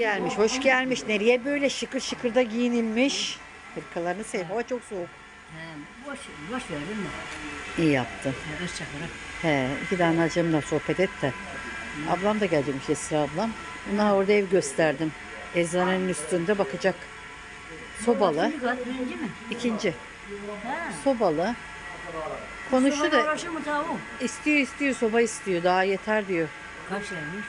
Gelmiş, hoş gelmiş. Nereye böyle şıkır şıkır da giyinilmiş. Hırkalarını sev. Hava çok soğuk. He, boş, boş mi? İyi yaptın. Kız çakırı. He, iki tane acımla sohbet et de. Ablam da gelecekmiş Esra ablam. Ona orada ev gösterdim. Eczanenin üstünde bakacak. Sobalı. Birinci kat birinci mi? ikinci. He. Sobalı. Konuştu da mı istiyor istiyor soba istiyor. Daha yeter diyor. Kaç vermiş?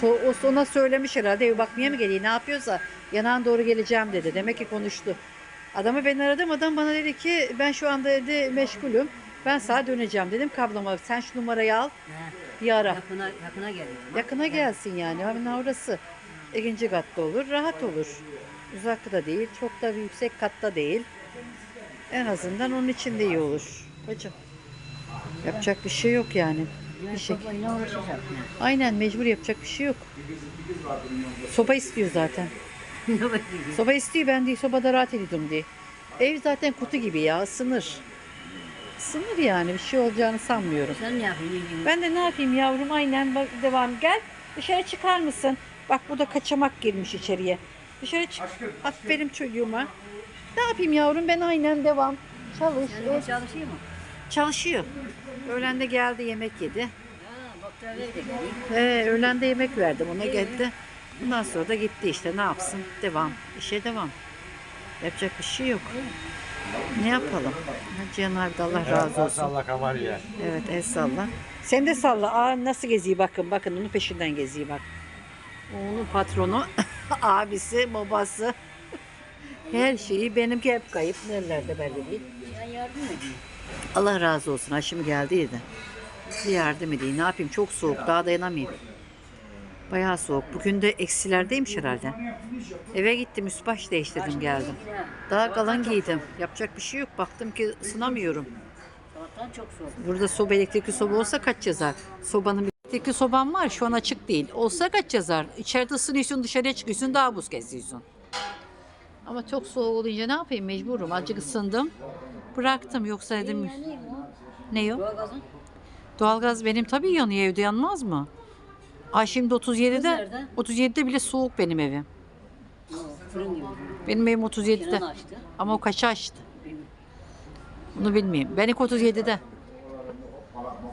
So, o ona söylemiş herhalde ev bakmaya mı geliyor ne yapıyorsa yanağın doğru geleceğim dedi. Demek ki konuştu. Adamı ben aradım adam bana dedi ki ben şu anda evde meşgulüm. Ben sağa döneceğim dedim kabloma sen şu numarayı al bir ara. Yakına, yakına geliyor. Yakına gelsin yani hemen orası. ikinci katta olur rahat olur. Uzakta da değil çok da yüksek katta değil. En azından onun için de iyi olur. Bacım. Yapacak bir şey yok yani. Yani şey- uğraşacak. Aynen mecbur yapacak bir şey yok. Soba istiyor zaten. Soba istiyor ben diye sobada rahat ediyordum diye. Ev zaten kutu gibi ya ısınır. Isınır yani bir şey olacağını sanmıyorum. Sen ne yapıyorsun? Ben de ne yapayım yavrum aynen bak devam gel dışarı çıkar mısın? Bak bu da kaçamak girmiş içeriye. Dışarı çık. Aferin çocuğuma. Ne yapayım yavrum ben aynen devam. Çalış. Sen çalışıyor mu? Çalışıyor. Öğlen de geldi yemek yedi. He, öğlen de yemek verdim ona geldi. Bundan sonra da gitti işte ne yapsın devam. İşe devam. Yapacak bir şey yok. Ne yapalım? Ha, Cihan abi de Allah razı olsun. Allah kamarya. Evet el salla. Sen de salla. Aa, nasıl geziyor bakın. Bakın onun peşinden geziyor bak. Onun patronu, abisi, babası. Her şeyi benimki hep kayıp. Nerelerde belli değil. Ben yardım edeyim. Allah razı olsun. Ha şimdi geldiydi. Bir yardım edeyim. Ne yapayım? Çok soğuk. Daha dayanamayayım. Bayağı soğuk. Bugün de eksilerdeymiş herhalde. Eve gittim. Üst baş değiştirdim geldim. Daha kalın giydim. Yapacak bir şey yok. Baktım ki ısınamıyorum. Burada soba elektrikli soba olsa kaç yazar? Sobanın bir elektrikli soban var şu an açık değil. Olsa kaç yazar? İçeride ısınıyorsun dışarıya çıkıyorsun daha buz kesiyorsun. Ama çok soğuk olunca ne yapayım mecburum. Azıcık ısındım. Bıraktım yoksa dedim Yani o ne o? doğalgazın Doğalgaz benim tabii yanıyor evde yanmaz mı? Ay şimdi 37'de nerede? 37'de bile soğuk benim evim. o fırın gibi. Benim evim 37'de. Kenan açtı. Ama o kaça açtı? Bunu bilmiyorum. Ben ilk 37'de.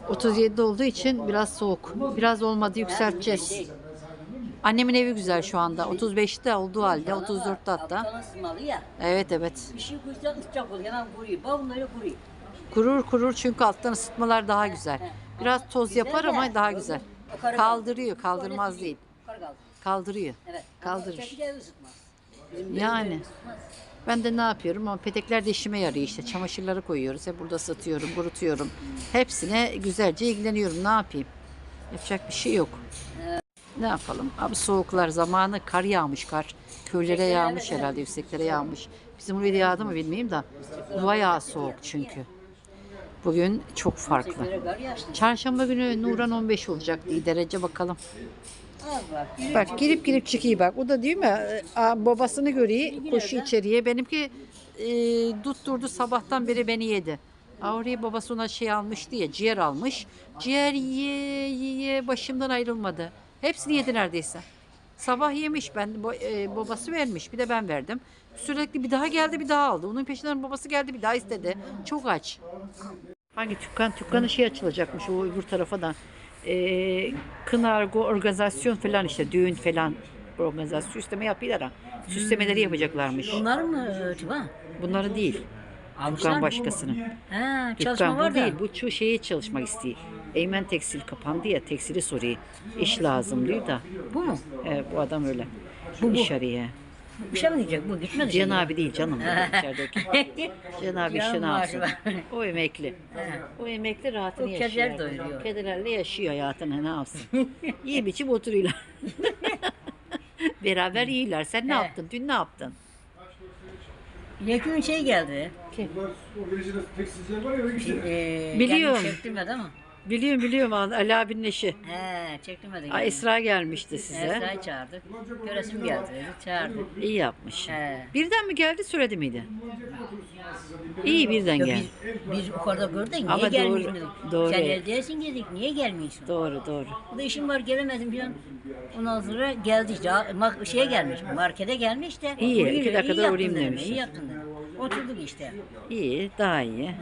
37'de olduğu için biraz soğuk. Biraz olmadı yükselteceğiz. Annemin evi güzel şu anda. 35'te olduğu halde 34'te hatta. Evet evet. Bir şey koysan ısıtacak oluyor. Hemen kuruyor. Kurur kurur çünkü alttan ısıtmalar daha güzel. Biraz toz yapar ama daha güzel. Kaldırıyor, kaldırmaz değil. Kaldırıyor. Kaldırır. Yani. Ben de ne yapıyorum ama petekler de işime yarıyor işte. Çamaşırları koyuyoruz. Hep burada satıyorum, kurutuyorum. Hepsine güzelce ilgileniyorum. Ne yapayım? Yapacak bir şey yok. Ne yapalım? Abi soğuklar zamanı kar yağmış kar. Köylere yağmış herhalde yükseklere yağmış. Bizim buraya yağdı mı bilmiyorum da. Bayağı soğuk çünkü. Bugün çok farklı. Çarşamba günü Nuran 15 olacak diye derece bakalım. Bak. Girip girip çıkıyor bak. O da değil mi? Aa, babasını görüyor. Koşu içeriye. Benimki e, tutturdu sabahtan beri beni yedi. Oraya babası ona şey almış diye ciğer almış. Ciğer yiye yiye başımdan ayrılmadı. Hepsini yedi neredeyse. Sabah yemiş ben bo- e, babası vermiş bir de ben verdim. Sürekli bir daha geldi bir daha aldı. Onun peşinden babası geldi bir daha istedi. Çok aç. Hangi dükkan? Dükkanı şey açılacakmış o öbür tarafa da. Ee, kınargo organizasyon falan işte düğün falan organizasyon süsleme yapıyorlar ha. Süslemeleri yapacaklarmış. Bunlar mı Tuba? Bunları değil. Almışlar Dükkan mı? başkasını. Ha, çalışma Dükkan var bu da. değil. Bu şu şeye çalışmak istiyor. Eymen Tekstil kapandı ya tekstili soruyor. İş lazım diyor da. Bu mu? Evet, bu adam öyle. Bu iş arıyor. Bir şey mi diyecek bu? Gitmedi. Cihan şimdi. abi değil canım. içerideki. Cihan abi Cihan yapsın? var. O emekli. O emekli rahatını O yaşıyor. kediler doyuruyor. Kedilerle yaşıyor hayatını ne yapsın? İyi biçim oturuyorlar. Beraber iyiler. Sen ne yaptın? Dün ne yaptın? Yekün şey geldi. Tekstilciler var ya oraya gittiler. Ee, Biliyorum. kendini çektirmedi ama. Biliyorum biliyorum Ali abinin eşi. He çektirmedik. Aa, Esra gelmişti size. Esra'yı çağırdık. Göresim geldi. Çağırdık. İyi yapmış. He. Birden mi geldi söyledi miydi? İyi birden Ya geldi. biz, biz yukarıda gördük. Niye Ama gelmiyorsun doğru- dedik. doğru. Sen evdesin dedik. Niye gelmiyorsun? Doğru doğru. O da işim var gelemedim falan. Ondan sonra geldi işte. şeye gelmiş. Markete gelmiş de. İyi, iki dakikada iyi yaptın uğrayayım demiş. İyi yaptın dedim. Oturduk işte. İyi daha iyi. He.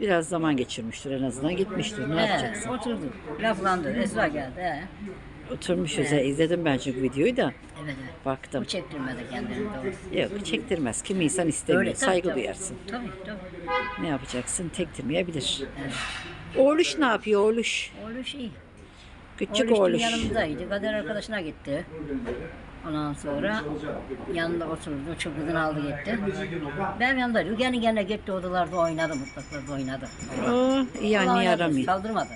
Biraz zaman geçirmiştir en azından gitmiştir. Ne He, yapacaksın? oturduk. Laflandı. Esra geldi. He. Oturmuşuz. he, izledim ben çünkü videoyu da. Evet evet. Baktım. Bu çektirmedi kendini doğru. Yok çektirmez. Kimi insan istemiyor. Öyle, tabii, Saygı tabii. duyarsın. Tabii tabii. Ne yapacaksın? Tektirmeyebilir. Evet. Oğluş ne yapıyor oğluş? Oğlu şey. Küçük Oğluş oğluş. yanımdaydı. Kader arkadaşına gitti. Ondan sonra yanında oturdu. Çubuğunu aldı gitti. Benim yanımdaydı. Kendi kendine gitti odalarda oynadı. Mutfaklarda oynadı. Oo, iyi anne yaramıyor. Saldırmadı.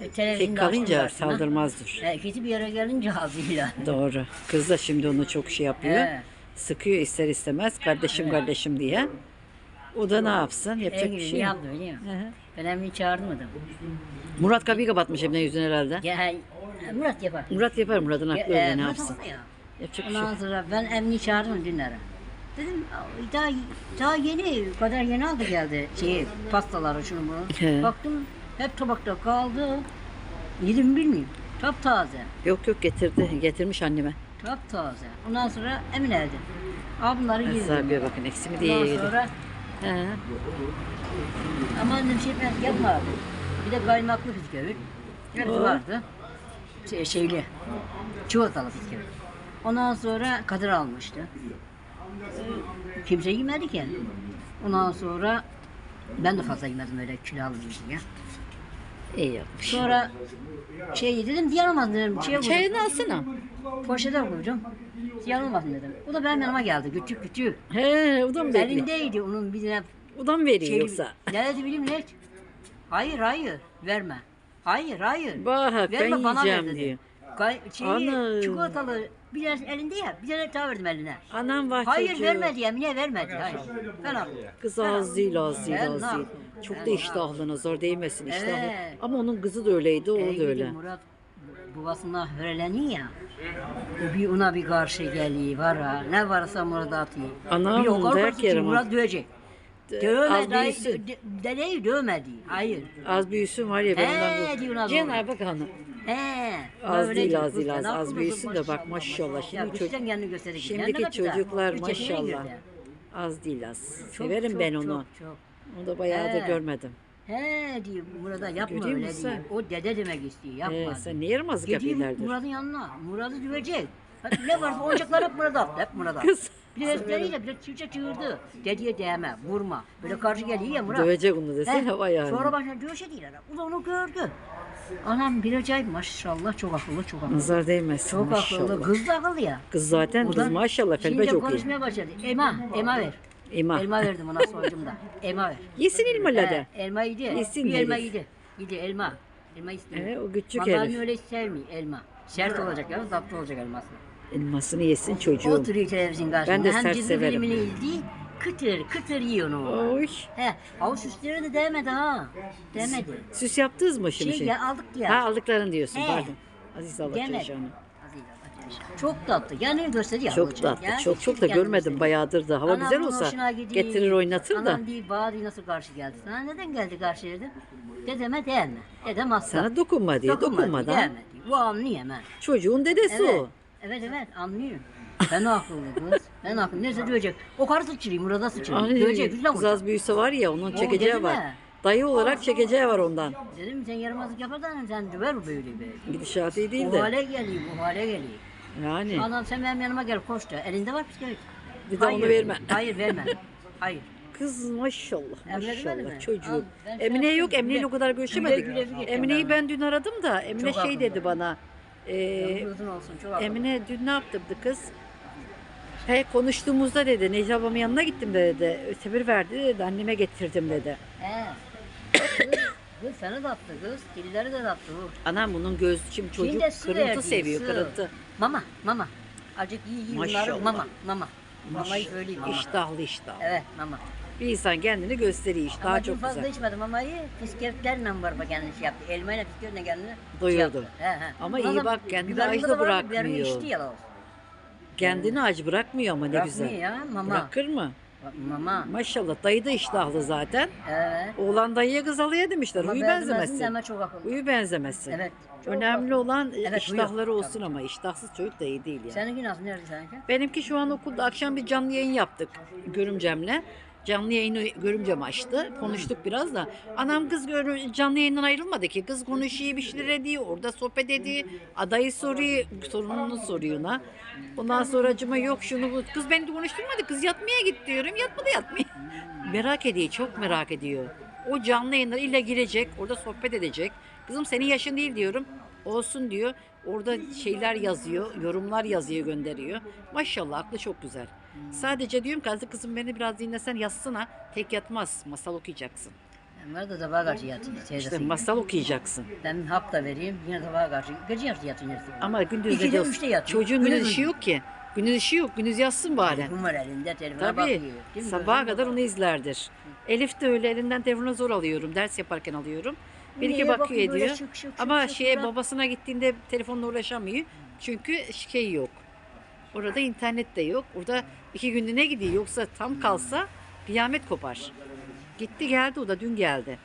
E, Tek kalınca saldırmazdır. E, kötü bir yere gelince ağzıyla. Doğru. Kız da şimdi onu çok şey yapıyor. He. Sıkıyor ister istemez. Kardeşim kardeşim diye. O da ne yapsın? Yapacak bir şey yok. yaptı biliyor musun? Hı hı. Ben emni çağırmadım. Murat kapıyı kapatmış evine yüzüne herhalde. Gel, Murat yapar. Murat yapar. Murat'ın aklı Ya, öyle e, ne yapsın? ya. Yapacak bir şey Ondan yok. sonra ben emni çağırdım dünlere. Dedim daha, daha yeni, kadar yeni aldı geldi şeyi, pastaları şunu bunu. He. Baktım hep tabakta kaldı. Yedim bilmiyorum. Taptaze. Yok yok getirdi. Getirmiş anneme. Taptaze. Ondan sonra Emin elde. Al bunları yedim. Sahibiye bakın eksimi diye Ondan yedi. sonra He. Ama annem şey ben yapma. Bir de kaymaklı bisküvi. Hepsi vardı. Şey, şeyli. Çikolatalı bisküvi. Ondan sonra Kadir almıştı. Ee, Kimse yemedi ki. Ondan sonra ben de fazla yemedim öyle kilo almayayım diye. İyi yapmış. Sonra şey dedim yanılmaz dedim. Şey Çayını alsana. poşete koydum. Yanılmasın dedim. O da benim yanıma geldi küçük küçük. He, o da mı bekliyor? Elindeydi onun bir tane O da mı veriyor şey, yoksa? Ne dedi bileyim ne? Hayır hayır verme. Hayır hayır. Bak ben Verme bana ver yiyeceğim dedi. diyor. Kay, şeyi, Ana. çikolatalı bir tane elinde ya bir tane daha verdim eline. Anam var Hayır çocuğu. vermedi Emine vermedi. Hayır. Ben aldım. Kız az değil az değil Ben az değil. yapayım? Çok da ne iştahlı nazar değmesin iştahlı. Evet. Ama onun kızı da öyleydi o da öyle. Murat babasına höreleniyor ya. O bir ona bir karşı geliyor var ha. Ne varsa Murat'a atıyor. Anam, bir o dayak korkarsa ki yer ama. Murat dövecek. Az Dövmedi. hayır, büyüsün. de- Dedeyi dövmedi. Hayır. Az büyüsün var ya ben He, ondan diyor ona. Cenab-ı doğru. Hak hanım. He. Az öyle değil az değil az. Az büyüsün de bak maşallah. Şimdi çocuk, kendini gösterecek. şimdiki çocuklar maşallah. Az değil az. Çok, Severim çok, ben çok, onu. çok. Onu da bayağıdır He. görmedim. He diyor Murat'a yapma Görüyor öyle diyor. O dede demek istiyor yapma. He, sen ne yaramazlık yapıyorlardır. Murat'ın yanına. Murat'ı dövecek. Ne varsa oyuncaklar hep Murat'a. Hep Murat'a. Kız. Bir de espriliyle bir çiçek çığırdı. Dediye değme, vurma. Böyle karşı geliyor ya Murat. Dövecek onu desene bayağı. Sonra başına dövüşe değil adam. O da onu gördü. Anam bir acayip maşallah çok akıllı çok akıllı. Nazar değmesin Çok maşallah. akıllı. Kız da akıllı ya. Kız zaten kız maşallah felbe şimdi çok iyi. konuşmaya başladı. Elma, elma ver. İma. Elma verdim ona sonucumda. Elma ver. Yesin ilmaları. He, elma yedi. Yesin bir elma herif. yedi. Yedi elma. Elma istemiyor. He, o küçük herif. öyle sevmiyor elma. Sert olacak ya tatlı olacak elması. Elmasını yesin çocuğum. Oturuyor televizyon karşısında. Ben de Hem sert severim. filmini izliyor. Kıtır kıtır yiyor onu. Oy. He, avuç üstlerine de değmedi ha. Değmedi. Süs yaptınız mı şimdi? Şey, Şey, ya aldık ya. Ha aldıkların diyorsun He. pardon. Aziz Allah Değmedi. çalışanı. Çok tatlı. Yani gösteriyor. Çok tatlı. Yani çok çok da görmedim gösteriyor. bayağıdır da. Hava Anam güzel olsa hoşuna gidiyor. getirir oynatır da. Anam değil bağırıyor nasıl karşı geldi. Sana neden geldi karşı dedim. Dedeme değme. Dedem hasta. Sana dokunma diye Dokunma, dokunmadan. değme diyor. Bu anlıyor hemen. Çocuğun dedesi Evet. o. Evet evet anlıyorum. Ben akıllı kız. Ben akıllı. Neyse dövecek. O karı sıçrayım. Burada sıçrayım. Ay, Dövecek. Güzel kız vuracak. az büyüse var ya onun çekeceği dedim var. ya. Dayı olarak çekeceği var ondan. Dedim sen yaramazlık yaparsan sen döver böyle böyle. Gidişatı iyi değil Bu de. hale geliyor, bu hale geliyor. Yani. Anam sen benim yanıma gel koş da. Elinde var bisküvit. Bir de onu verme. Hayır verme. Hayır. Kız maşallah Emre maşallah mi? çocuğu. Ben şey Emine yok yaptım, Emine ile güle- o kadar görüşemedik. güle güle güle Emine'yi ben dün aradım da Emine Çok şey akıllı. dedi bana. E, Uzun olsun çok akıllı. Emine dün ne yaptırdı kız? He konuştuğumuzda dedi Necla ablamın yanına gittim de dedi. Ötebir verdi dedi anneme getirdim dedi. He. Kız, kız seni de attı kız. Dilleri de attı bu. Anam bunun göz şimdi çocuk su kırıntı verdi, seviyor su. kırıntı. Mama, mama. Acık iyi iyi bunları. Maşallah. Mama, mama. Mamayı söyleyeyim mama. İştahlı iştahlı. Evet mama. Bir insan kendini gösteriyor işte. Daha Ama dün çok fazla güzel. içmedim ama iyi. Bisküvitlerle var bak kendisi yaptı. Elmayla bisküvitle kendini Doyurdu. şey yaptı. He, he. Ama iyi bak, kendini biberimde da de vardı, biberimi bırakmıyor. içti yalan. Kendini aç bırakmıyor ama ne Bırakmıyor güzel. ya mama. Bırakır mı? Mama. Maşallah dayı da iştahlı zaten. Evet. Oğlan dayıya kız alıya demişler. Ama Huyu benzemezsin benzemezsin. Ama çok akıllı. Huyu benzemezsin. Evet. çok Önemli akıllı. olan e, Evet, iştahları huyu. olsun ama iştahsız çocuk da iyi değil yani. Seninki nasıl? Nerede seninki? Benimki şu an okulda akşam bir canlı yayın yaptık görümcemle. Canlı yayını görümcem açtı. Konuştuk biraz da. Anam kız gör- canlı yayından ayrılmadı ki. Kız konuşuyor bir şeyler ediyor. Orada sohbet ediyor. Adayı soruyor. Sorununu soruyor ona. Ondan sonra acıma yok şunu bu. Kız beni de konuşturmadı. Kız yatmaya git diyorum. Yatmadı yatmıyor. merak ediyor. Çok merak ediyor. O canlı yayınlara illa girecek. Orada sohbet edecek. Kızım senin yaşın değil diyorum. Olsun diyor. Orada şeyler yazıyor, yorumlar yazıyor, gönderiyor. Maşallah aklı çok güzel. Sadece diyorum ki "Azı kızım beni biraz dinlesen yazsana. Tek yatmaz. Masal okuyacaksın. Ben de sabaha karşı yatıyor. İşte masal okuyacaksın. Ben hap da vereyim. Yine sabaha karşı. Gece yarısı yatıyor. yarısı. Ama gündüz İkide, de diyorsun. üçte yatıyor. Çocuğun Gündüz işi yok ki. Gündüz işi yok. Gündüz yatsın bari. Telefon var elinde. Telefona Tabii. bakıyor. Değil mi? Sabaha kadar onu izlerdir. Elif de öyle elinden telefonu zor alıyorum. Ders yaparken alıyorum. Bir iki bakıyor bakıyor böyle ediyor. şık şık şık Ama şık şeye babasına gittiğinde telefonla ulaşamıyor. Çünkü şey yok. Orada internet de yok. Orada iki günlüğüne gidiyor. Yoksa tam kalsa kıyamet kopar. Gitti geldi o da dün geldi.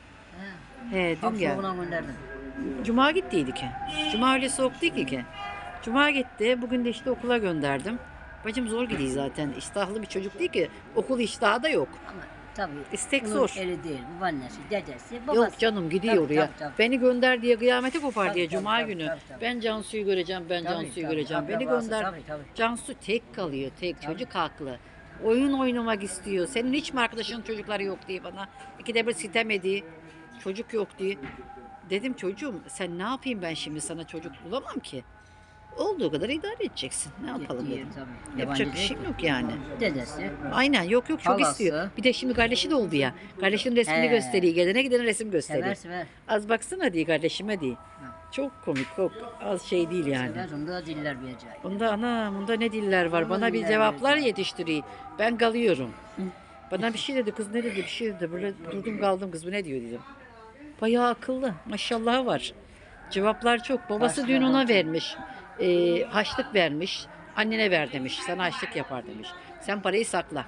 He. He dün geldi. soğuğuna gönderdim. Cuma gittiydi ki. Cuma öyle soğuk değil ki. Cuma gitti. Bugün de işte okula gönderdim. Bacım zor gidiyor zaten. İştahlı bir çocuk değil ki. Okul iştahı da yok. Ama tabii. İstek bunun zor. Eli değil. Babaannesi, dedesi, babası. Yok canım gidiyor Tabii, oraya. tabii, tabii. Beni gönder diye kıyameti kopar Tabii, diye tabii, Cuma tabii, günü. tabii, tabii. Ben Cansu'yu göreceğim, ben Tabii, Cansu'yu tabii. göreceğim. Beni Akrabası, gönder. Tabii tabii. Cansu tek kalıyor, tek. Çocuk haklı. Oyun oynamak istiyor. Senin hiç mi arkadaşının çocukları yok diye bana. İkide bir sitem ediyor. Çocuk yok diye. Dedim çocuğum sen ne yapayım ben şimdi sana çocuk bulamam ki. Olduğu kadar idare edeceksin. Ne yapalım dedim. tabii. Yapacak bir şey değil. yok yani. Dedesi. Aynen yok yok çok Halası. istiyor. Bir de şimdi kardeşi de oldu ya. Kardeşinin resmini He. gösteriyor. Gelene gidene resim gösteriyor. Sever sever. Az baksana diye kardeşime diye. Çok komik, çok az şey değil yani. Sever. Onda da diller bir acayip. Bunda ana, bunda ne diller var? Onda Bana bir diller cevaplar var. yetiştiriyor. Ben kalıyorum. Bana bir şey dedi, kız ne dedi, bir şey dedi. Böyle durdum kaldım, kız bu ne diyor dedim. Bayağı akıllı, maşallah var. Cevaplar çok. Babası dün ona vermiş. Ee, haçlık vermiş. Annene ver demiş. Sana haçlık yapar demiş. Sen parayı sakla.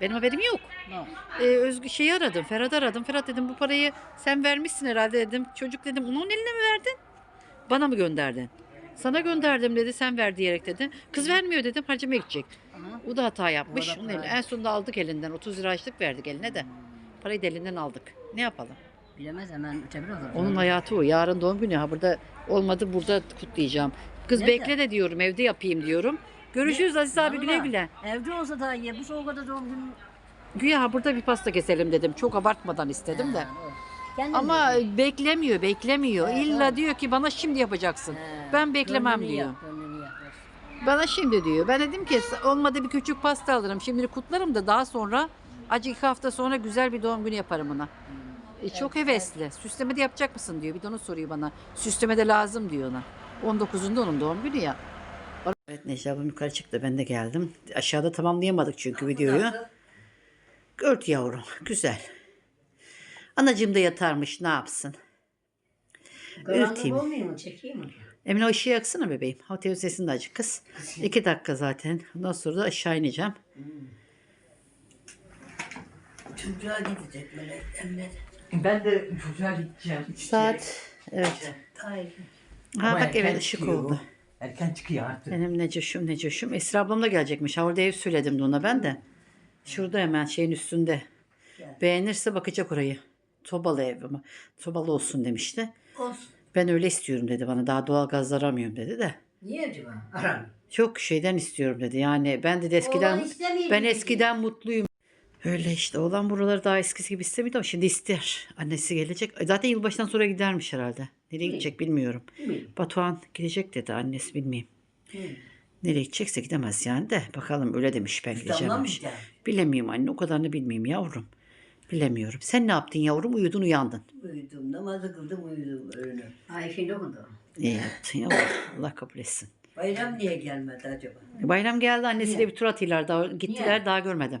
Benim haberim yok. No. Ee, Özgü şeyi aradım. Ferhat aradım. Ferhat dedim bu parayı sen vermişsin herhalde dedim. Çocuk dedim onun eline mi verdin? Bana mı gönderdin? Sana gönderdim dedi sen ver diyerek dedi. Kız vermiyor dedim harcamaya gidecek. Aha. O da hata yapmış. Onun eline- en sonunda aldık elinden. 30 lira açlık verdik eline de. Parayı da elinden aldık. Ne yapalım? Bilemez hemen ötebilir olur. Onun hayatı o. Yarın doğum günü. Ha burada olmadı burada kutlayacağım. Kız Nerede? bekle de diyorum evde yapayım diyorum. Görüşürüz Aziz abi güle Vallahi, güle. Evde olsa daha iyi. Bu soğukta doğum günü. Güya ha burada bir pasta keselim dedim. Çok abartmadan istedim de. Ha, doğru. Kendin Ama diyorsun. beklemiyor, beklemiyor. Evet, İlla evet. diyor ki bana şimdi yapacaksın. He, Ben beklemem gönlünü diyor. yap, gönlünü yap. Bana şimdi diyor. Ben dedim ki olmadı bir küçük pasta alırım. Şimdi kutlarım da daha sonra acı iki hafta sonra güzel bir doğum günü yaparım ona. E, çok hevesli. Süsleme de yapacak mısın diyor. Bir de onu soruyor bana. Süsleme de lazım diyor ona. 19'unda onun doğum günü ya. Evet Necla ablam yukarı çıktı. Ben de geldim. Aşağıda tamamlayamadık çünkü videoyu. Ört yavrum. Güzel. Anacığım da yatarmış. Ne yapsın? Karanlık Örteyim. olmuyor mu? Çekeyim mi? Emine o ışığı yaksana bebeğim. Ha televizyon de acık kız. İki dakika zaten. Ondan sonra da aşağı ineceğim. Çocuğa gidecek melek emret. Ben de çocuğa gideceğim. Saat evet. Ay. Ha Ama bak erken evet ışık çıkıyor. oldu. Erken çıkıyor artık. Benim Necoş'um Necoş'um. Esra ablam da gelecekmiş. Ha orada ev söyledim de ona ben de. Şurada hemen şeyin üstünde. Beğenirse bakacak orayı. Tobalı ev ama. Tobalı olsun demişti. Olsun. Ben öyle istiyorum dedi bana. Daha doğal gaz aramıyorum dedi de. Niye acaba? Aram. Çok şeyden istiyorum dedi. Yani ben de eskiden Oğlan istemiyor ben dedi. eskiden mutluyum. Öyle işte olan buraları daha eskisi gibi istemiyordu ama şimdi ister. Annesi gelecek. Zaten yılbaşından sonra gidermiş herhalde. Nereye gidecek bilmiyorum. Bilmiyorum. Batuhan gidecek dedi annesi bilmeyeyim. Nereye gidecekse gidemez yani de. Bakalım öyle demiş ben gideceğim demiş. Bilemiyorum anne o kadarını bilmeyeyim yavrum. Bilemiyorum. Sen ne yaptın yavrum? Uyudun uyandın. Uyudum, namazı kıldım, uyudum öyle. Ay şimdi okudu. İyi yaptın yavrum. Allah kabul etsin. Bayram niye gelmedi acaba? Bayram geldi annesiyle bir tur atıyorlar. Daha, gittiler Niye? daha görmedim.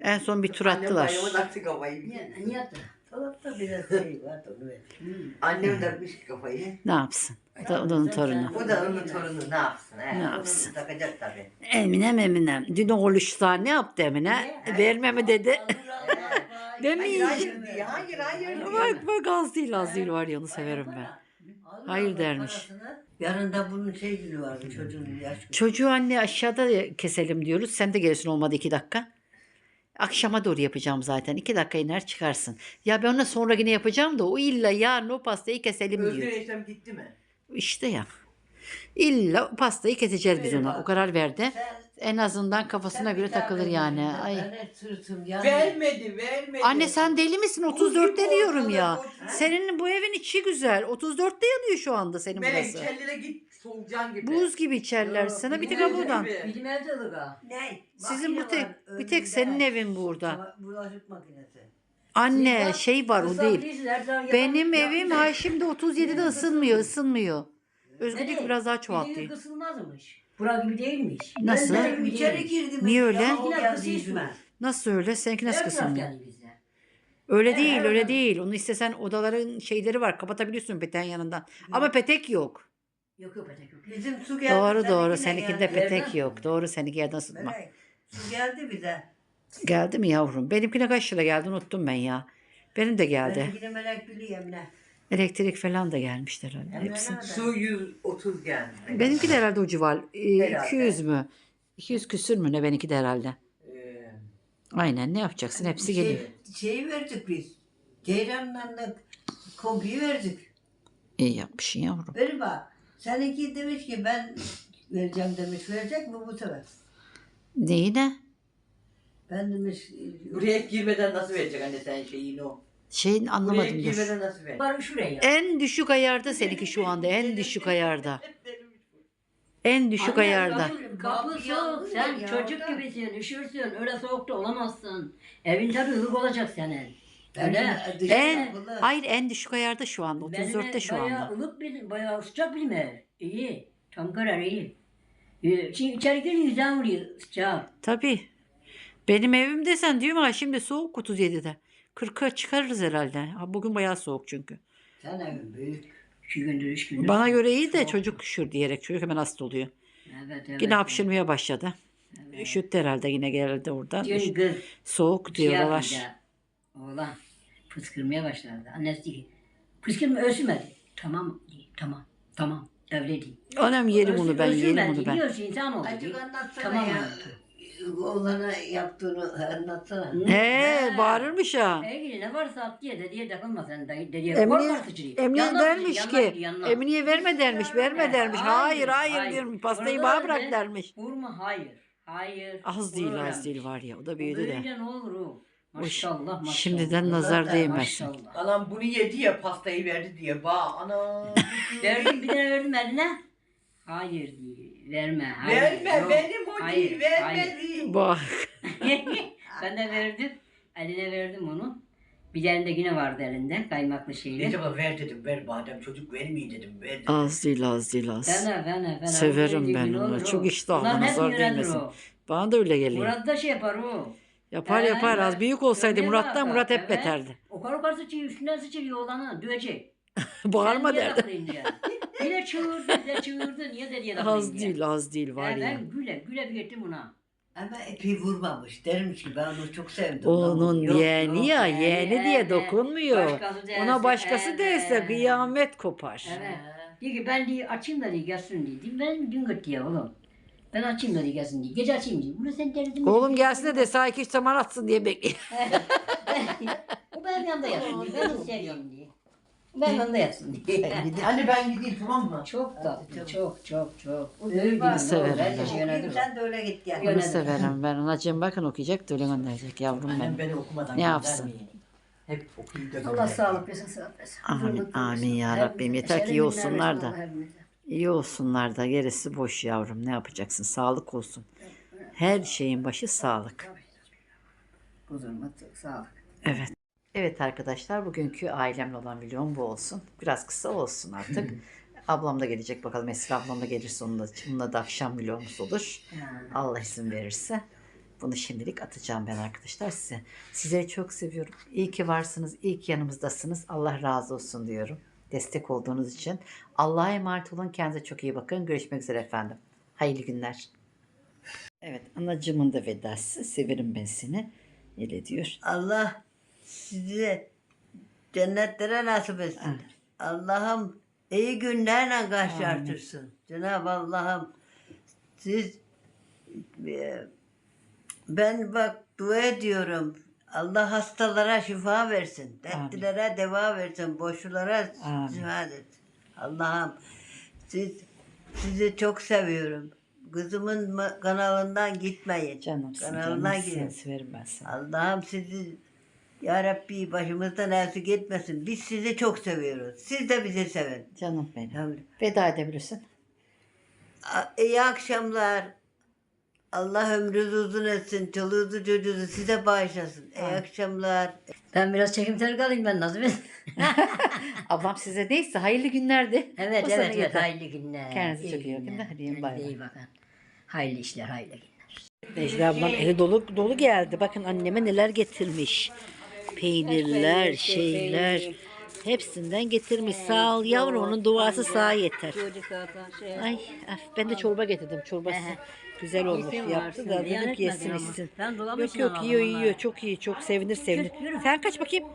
En son bir tur Annem attılar. bayramı taktı kafayı. Niye, niye attı? Dolapta biraz şey var da onu ver. Annem takmış kafayı. Ne yapsın? O da onun torunu. O da onun torunu ne yapsın? He? Ne Onu yapsın? Takacak tabii. Eminem Eminem. Dün oğluşta ne yaptı Emine? Verme mi dedi. Hayır mi? hayır diye. Hayır hayır. diye. Bak bak az değil az değil var ya onu severim ben. Hayır dermiş. Yarın da bunun şey günü vardı çocuğun yaş günü. Çocuğu anne aşağıda keselim diyoruz. Sen de gelirsin olmadı iki dakika. Akşama doğru yapacağım zaten. İki dakika iner çıkarsın. Ya ben ona sonra yine yapacağım da o illa yarın o pastayı keselim Özgür diyor. eniştem gitti mi? İşte ya. İlla o pastayı keseceğiz biz ona. O karar verdi. En azından kafasına göre takılır yani. Ay. Vermedi vermedi. Anne sen deli misin? Buz gibi 34'te diyorum ya. Senin bu evin içi güzel. 34'te yanıyor şu anda senin Melek burası. kellere git soğucan gibi. Buz gibi içerler Yok, sana. Bir tek buradan. gibi. Bizim evde. Ne? Sizin bu tek var bir tek senin evin burada. Bulaşık makinesi. Anne şey var o değil. Benim evim ha şimdi 37'de ısınmıyor, ısınmıyor. Özgürlük Nereye? biraz daha çoğaltıyor. kısılmazmış. Bura gibi değilmiş. Nasıl? Ben de içeri değilmiş. girdim. Niye öyle? Nasıl öyle? Seninki nasıl kısılmıyor? Öyle değil, öyle değil. Onu istesen odaların şeyleri var. Kapatabiliyorsun peteğin yanından. Ama petek yok. Yok yok petek yok. Bizim su geldi. Doğru doğru. Seninkinde geldi. petek yok. Doğru seninki yerden. Melek, Su geldi bize. Geldi mi yavrum? Benimkine kaç lira geldi unuttum ben ya. Benim de geldi. Benimkine melek biliyorum ne. Elektrik falan da gelmiştir herhalde. Hepsi. nerede? Su 130 geldi. Benimki de herhalde o civar. Ee, Herhalde. 200 mü? 200 küsür mü ne benimki de herhalde. Ee, Aynen ne yapacaksın hepsi Şey- geliyor. Şeyi verdik biz. Ceyran'la da kobiyi verdik. İyi yapmışsın yavrum. Beri bak. Seninki demiş ki ben vereceğim demiş. Verecek mi bu sefer? Neyi ne? Ben demiş buraya girmeden nasıl verecek anne sen şeyini o? Şeyin Buraya anlamadım dur. girmeden nasıl verecek? Var şuraya. En düşük ayarda seninki şu anda. En düşük ayarda. En düşük Anne, ayarda. Kapı, kapı soğuk. Sen Ya, çocuk orada. gibisin. Üşürsün. Öyle soğukta olamazsın. Evin tabii ılık olacak senin. Öyle. Ben- En Vallahi. hayır en düşük ayarda şu anda. Benim 34'te şu bayağı anda. ılık bizim, bayağı sıcak bizim ev. İyi. Tam karar iyi. Ee, Şimdi içeri girince yüzden vuruyor sıcak. Tabii. Benim evim desen diyorum ha şimdi soğuk 37'de. 40'a çıkarırız herhalde. Ha, bugün bayağı soğuk çünkü. Sen evin büyük. İki gündür, üç gündür. Bana göre iyi de Soğuk. çocuk üşür diyerek çocuk hemen hasta oluyor. Evet, evet. Yine hapşırmaya başladı. Üşüttü herhalde yine geldi oradan. Dün kız Soğuk şey diyorlar. yapınca, Oğlan fıskırmaya başladı. Annesi dedi ki fıskırma ölsünmedi. Tamam dedi. Tamam. Tamam. Öyle değil. Anam yerim onu ben yerim onu ben. Biliyorsun insan oldu. Acık dedi. anlatsana Tamam. ya. anlattı. Oğlana yaptığını anlatsana. He bağırırmış ha. Ege ne varsa at diye dediye takılma sen de dediye. Emine Yanına dermiş ki. Emine'ye verme dermiş verme dermiş. Hayır hayır, hayır, hayır. diyorum pastayı bana bırak dermiş. Vurma hayır. Hayır. Az değil az değil var ya o da büyüdü de. Böylece ne olur o. Maşallah maşallah. Şimdiden nazar değmesin. Maşallah. Anam bunu yedi ya pastayı verdi diye. Ba ana. Verdim bir tane verdim eline. Hayır diye. Verme. Hayır. Verme Yok. benim o Hayır, değil hayır. vermedi. Bak ben de verdim. Eline verdim onu. Bir tane de yine vardı elinde kaymaklı şeyle. Abla ver dedim ver badem çocuk vermeyi dedim ver dedim. az değil az değil az. Fena fena fena. Severim ben onu. Çok iştahlı, nazar değmesin. Bana da öyle geliyor. Murat da şey yapar o. Yapar He, yapar az büyük olsaydı Öyle Murat'tan yapar, Murat hep evet. beterdi. O karı karı sıçıyor üstünden sıçıyor oğlana dövecek. Bağırma Sen niye derdi. takılayım diye. Yine çığırdı de çığırdı niye dediye takılayım Az diye. değil az değil var ya. Ben güle güle bir ettim buna. Ama epey vurmamış. Dermiş ki ben onu çok sevdim. Onun Yok, yeğeni yok, ya yani, yeğeni diye dokunmuyor. Başkası derse, Ona başkası derse evet. kıyamet kopar. Evet. Diyor ki ben diye açayım da diye gelsin diye. Dedim, Ben dün gitti ya oğlum. Ben açayım da diye gelsin diye. Gece açayım diye. Bunu sen derdin. Oğlum gelsin de de sağ iki üç zaman atsın diye bekliyor. o benim yanımda yatsın diye. Ben onu seviyorum diye. Ben yanımda yatsın diye. Anne ben gideyim tamam mı? çok tatlı. Çok çok çok. O Öyle öyle bak, değil. severim Ben de ben. Sen de öyle git gel. Yönetim. severim ben. Anacığım bakın okuyacak da öyle gönderecek yavrum Annem benim. beni okumadan Ne yapsın? göndermeyin. Hep okuyup da Allah göndermeyin. sağlık versin, sıhhat versin. Amin, Huzurluk amin ya Rabbim. Hepimize. Yeter ki iyi olsunlar versin da. Allah hepimize. İyi olsunlar da gerisi boş yavrum. Ne yapacaksın? Sağlık olsun. Her şeyin başı sağlık. Sağlık. Evet. Evet arkadaşlar bugünkü ailemle olan videom bu olsun. Biraz kısa olsun artık. ablam da gelecek bakalım. Esra ablam da gelirse onunla, onunla da akşam vlogumuz olur. Allah izin verirse. Bunu şimdilik atacağım ben arkadaşlar size. Sizleri çok seviyorum. İyi ki varsınız. iyi ki yanımızdasınız. Allah razı olsun diyorum. Destek olduğunuz için. Allah'a emanet olun. Kendinize çok iyi bakın. Görüşmek üzere efendim. Hayırlı günler. Evet anacımın da vedası. Severim ben seni. Öyle diyor. Allah sizi cennetlere nasip etsin. Allah'ım iyi günlerle karşılaştırsın. Cenab-ı Allah'ım siz e, ben bak dua ediyorum. Allah hastalara şifa versin. Dertlilere deva versin. Boşlulara Amin. şifa versin. Allah'ım siz sizi çok seviyorum. Kızımın ma- kanalından gitmeyin. Canımsın. Ben seni. Allah'ım sizi ya Rabbi başımızdan eksik etmesin. Biz sizi çok seviyoruz. Siz de bizi sevin. Canım benim. Tabii. Veda edebilirsin. A- İyi akşamlar. Allah ömrünüzü uzun etsin. Çoluğunuzu çocuğunuzu size bağışlasın. İyi akşamlar. Ben biraz çekimsel kalayım ben bir... Ablam size neyse hayırlı günlerdi. evet O sana evet evet yeter. hayırlı günler. Kendinize iyi çok iyi bakın günler. hadi yiyin, Kendinize bay bay. iyi bakın. Hayırlı işler hayırlı günler. Necla ablam eli dolu dolu geldi. Bakın anneme neler getirmiş. Peynirler, şeyler. Hepsinden getirmiş. Sağ ol yavrum onun duası sağ yeter. Ay af, ben de çorba getirdim. Çorbası güzel olmuş. Yaptı da ki yesin içsin. Yok yok yiyor yiyor. Çok iyi çok sevinir sevinir. Sen kaç bakayım.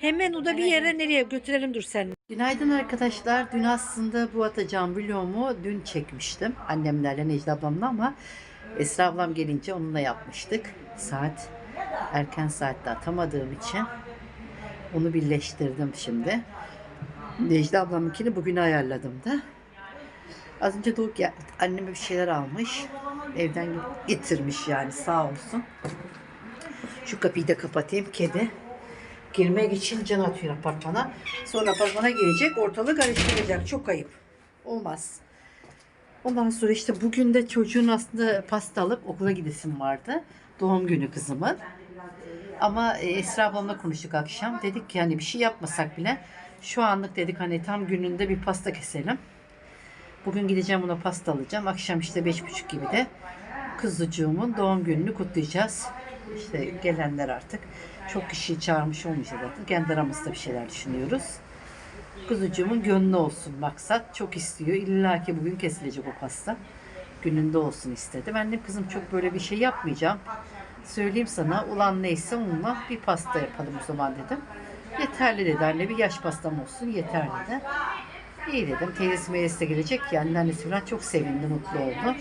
Hemen o da bir yere nereye götürelim dur sen. Günaydın arkadaşlar. Dün aslında bu atacağım vlogumu dün çekmiştim. Annemlerle Necla ablamla ama Esra ablam gelince onunla yapmıştık. Saat erken saatte atamadığım için onu birleştirdim şimdi. Necla ablamınkini bugüne ayarladım da. Az önce Doğuk geldi. Anneme bir şeyler almış. Evden getirmiş yani sağ olsun. Şu kapıyı da kapatayım. Kedi girmek için can atıyor apartmana. Sonra apartmana girecek, ortalığı karıştıracak. Çok ayıp. Olmaz. Ondan sonra işte bugün de çocuğun aslında pasta alıp okula gidesim vardı. Doğum günü kızımın. Ama e, Esra ablamla konuştuk akşam. Dedik ki hani bir şey yapmasak bile şu anlık dedik hani tam gününde bir pasta keselim. Bugün gideceğim ona pasta alacağım. Akşam işte beş buçuk gibi de kızıcığımın doğum gününü kutlayacağız. İşte gelenler artık çok kişiyi çağırmış olmayacak zaten. Kendi aramızda bir şeyler düşünüyoruz. Kuzucuğumun gönlü olsun maksat. Çok istiyor. İlla ki bugün kesilecek o pasta. Gününde olsun istedi. Ben de kızım çok böyle bir şey yapmayacağım. Söyleyeyim sana ulan neyse onunla bir pasta yapalım o zaman dedim. Yeterli dedi anne bir yaş pastam olsun yeter dedi. İyi dedim. Teyzesi meyzesi de gelecek ya. Anneannesi falan çok sevindi, mutlu oldu.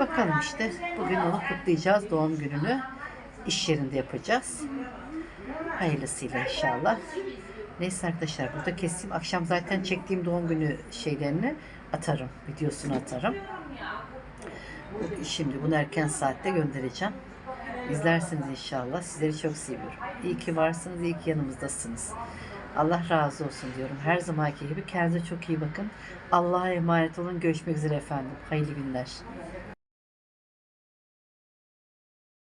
Bakalım işte. Bugün onu kutlayacağız doğum gününü. İş yerinde yapacağız. Hayırlısıyla inşallah. Neyse arkadaşlar burada keseyim. Akşam zaten çektiğim doğum günü şeylerini atarım. Videosunu atarım. Şimdi bunu erken saatte göndereceğim. İzlersiniz inşallah. Sizleri çok seviyorum. İyi ki varsınız, iyi ki yanımızdasınız. Allah razı olsun diyorum. Her zamanki gibi kendinize çok iyi bakın. Allah'a emanet olun. Görüşmek üzere efendim. Hayırlı günler.